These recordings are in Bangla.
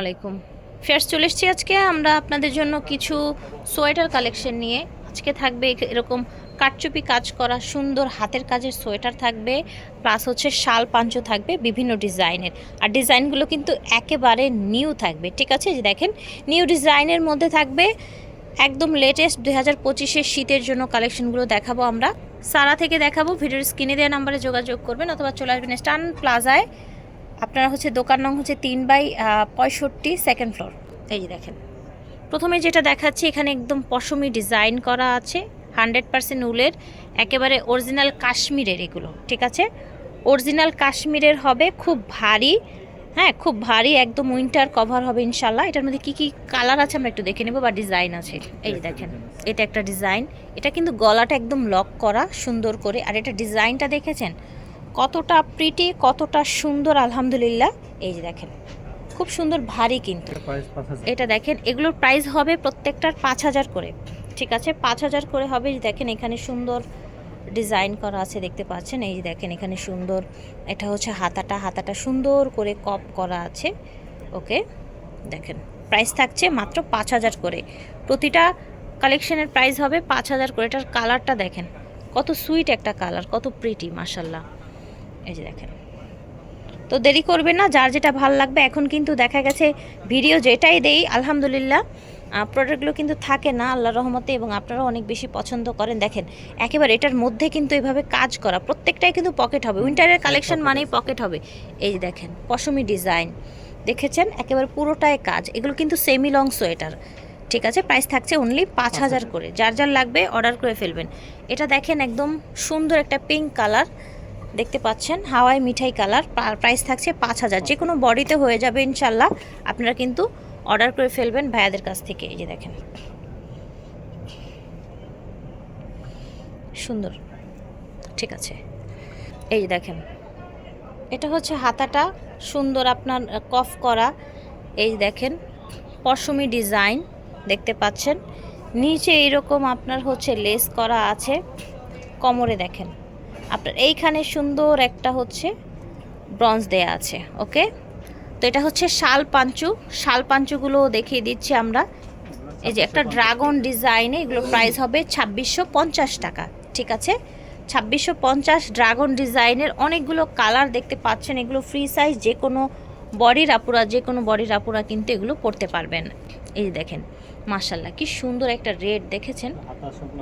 আলাইকুম। ফেয়ার্স চলে এসেছি আজকে। আমরা আপনাদের জন্য কিছু সোয়েটার কালেকশন নিয়ে। আজকে থাকবে এরকম কাটচুপি কাজ করা সুন্দর হাতের কাজের সোয়েটার থাকবে প্লাস হচ্ছে শাল পাঞ্চো থাকবে বিভিন্ন ডিজাইনের। আর ডিজাইনগুলো কিন্তু একেবারে নিউ থাকবে, ঠিক আছে? যে দেখেন নিউ ডিজাইনের মধ্যে থাকবে একদম লেটেস্ট দুই হাজার পঁচিশের শীতের জন্য কালেকশনগুলো দেখাবো আমরা। সারা থেকে দেখাবো, ভিডিওর স্ক্রিনে দেওয়া নাম্বারে যোগাযোগ করবেন, অথবা চলে আসবেন স্টান প্লাজায় আপনারা হচ্ছে দোকান নং হচ্ছে তিন বাই পঁয়ষট্টি সেকেন্ড ফ্লোর এই যে দেখেন। প্রথমে যেটা দেখাচ্ছি, এখানে একদম পশমি ডিজাইন করা আছে হান্ড্রেড পার্সেন্ট উলের, একেবারে অরিজিনাল কাশ্মীরের এগুলো, ঠিক আছে? অরিজিনাল কাশ্মীরের হবে, খুব ভারী হ্যাঁ খুব ভারী, একদম উইন্টার কভার হবে ইনশাল্লাহ। এটার মধ্যে কি কি কালার আছে আমরা একটু দেখে নেব, বা ডিজাইন আছে? এই দেখেন, এটা একটা ডিজাইন এটা কিন্তু গলাটা একদম লক করা, সুন্দর করে, আর এটা ডিজাইনটা দেখেছেন? কতটা প্রিটি কতটা সুন্দর আলহামদুলিল্লাহ। এই যে দেখেন খুব সুন্দর ভারী কিন্তু। এটা দেখেন এগুলোর প্রাইস হবে প্রত্যেকটার পাঁচ হাজার করে। ঠিক আছে পাঁচ হাজার করে হবে। দেখেন এখানে সুন্দর ডিজাইন করা আছে দেখতে পাচ্ছেন? এই যে দেখেন এখানে সুন্দর এটা হচ্ছে হাতাটা হাতাটা সুন্দর করে কপ করা আছে। ওকে দেখেন প্রাইস থাকছে মাত্র পাঁচ হাজার করে। প্রতিটা কালেকশনের প্রাইস হবে পাঁচ হাজার করে। এটার কালারটা দেখেন কত সুইট একটা কালার কত প্রিটি মাসাল্লাহ এই যে দেখেন। তো দেরি করবে না যার যেটা ভালো লাগবে এখন কিন্তু দেখা গেছে ভিডিও যেটাই দেই আলহামদুলিল্লাহ। প্রোডাক্টগুলো কিন্তু থাকে না আল্লাহ রহমতে এবং আপনারা অনেক বেশি পছন্দ করেন। দেখেন একেবারে এটার মধ্যে কিন্তু এভাবে কাজ করা প্রত্যেকটাই কিন্তু পকেট হবে। উইন্টারের কালেকশন মানেই পকেট হবে। এই যে দেখেন পশমি ডিজাইন দেখেছেন? একেবারে পুরোটাই কাজ। এগুলো কিন্তু সেমি লং সোয়েটার ঠিক আছে? প্রাইস থাকছে অনলি পাঁচ হাজার করে। যার যার লাগবে অর্ডার করে ফেলবেন। এটা দেখেন একদম সুন্দর একটা পিঙ্ক কালার দেখতে পাচ্ছেন হাওয়াই মিঠাই কালার প্রাইস থাকছে পাঁচ হাজার। যে কোনো বডিতে হয়ে যাবে ইনশাল্লাহ আপনারা কিন্তু অর্ডার করে ফেলবেন ভাইয়াদের কাছ থেকে, এই যে দেখেন। সুন্দর। ঠিক আছে। এই যে দেখেন। এটা হচ্ছে হাতাটা, সুন্দর আপনার কফ করা। এই দেখেন, পশমি ডিজাইন দেখতে পাচ্ছেন। নিচে এইরকম আপনার হচ্ছে লেস করা আছে। কোমরে দেখেন। আপনার এইখানে সুন্দর একটা হচ্ছে ব্রঞ্জ দেয়া আছে, ওকে? তো এটা হচ্ছে শাল পাঞ্চু। শাল পাঞ্চুগুলো দেখিয়ে দিচ্ছি আমরা। এই যে একটা ড্রাগন ডিজাইনে, এগুলো প্রাইস হবে ছাব্বিশশো টাকা, ঠিক আছে? ছাব্বিশশো পঞ্চাশ ড্রাগন ডিজাইনের অনেকগুলো কালার দেখতে পাচ্ছেন, এগুলো ফ্রি সাইজ, যে কোনো বডির আপুরা, যে কোনো বডির আপুরা কিন্তু এগুলো পড়তে পারবেন। এই দেখেন মার্শাল্লাহ কি সুন্দর একটা রেড দেখেছেন?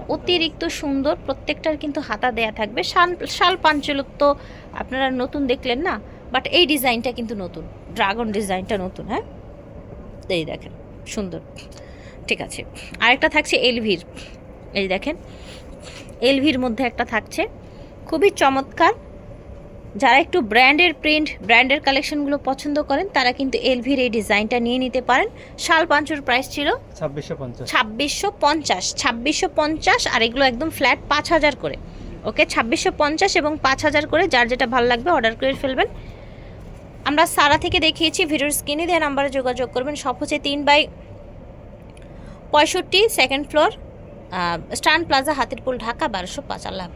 অতিরিক্ত সুন্দর প্রত্যেকটার কিন্তু হাতা দেয়া থাকবে। শাল শাল পাঞ্চলক তো আপনারা নতুন দেখলেন না? বাট এই ডিজাইনটা কিন্তু নতুন। ড্রাগন ডিজাইনটা নতুন হ্যাঁ? এই দেখেন সুন্দর। ঠিক আছে। আরেকটা থাকছে এলভির। এই দেখেন এলভির মধ্যে একটা থাকছে। খুবই চমৎকার। যারা একটু ব্র্যান্ডের প্রিন্ট ব্র্যান্ডের কালেকশনগুলো পছন্দ করেন তারা কিন্তু এলভির এই ডিজাইনটা নিয়ে নিতে পারেন। শাল পাঞ্চুর প্রাইস ছিল ছাব্বিশশো পঞ্চাশ। ছাব্বিশশো পঞ্চাশ ছাব্বিশশো পঞ্চাশ আর এগুলো একদম ফ্ল্যাট পাঁচ হাজার করে। ওকে ছাব্বিশশো পঞ্চাশ এবং পাঁচ হাজার করে যার যেটা ভালো লাগবে অর্ডার করে ফেলবেন। আমরা সারা থেকে দেখিয়েছি ভিডিওর স্ক্রিনে দেওয়া নাম্বারে যোগাযোগ করবেন। সব হচ্ছে তিন বাই পঁয়ষট্টি সেকেন্ড ফ্লোর স্টান প্লাজা হাতিরপুল ঢাকা বারোশো পাঁচ আল্লাহ।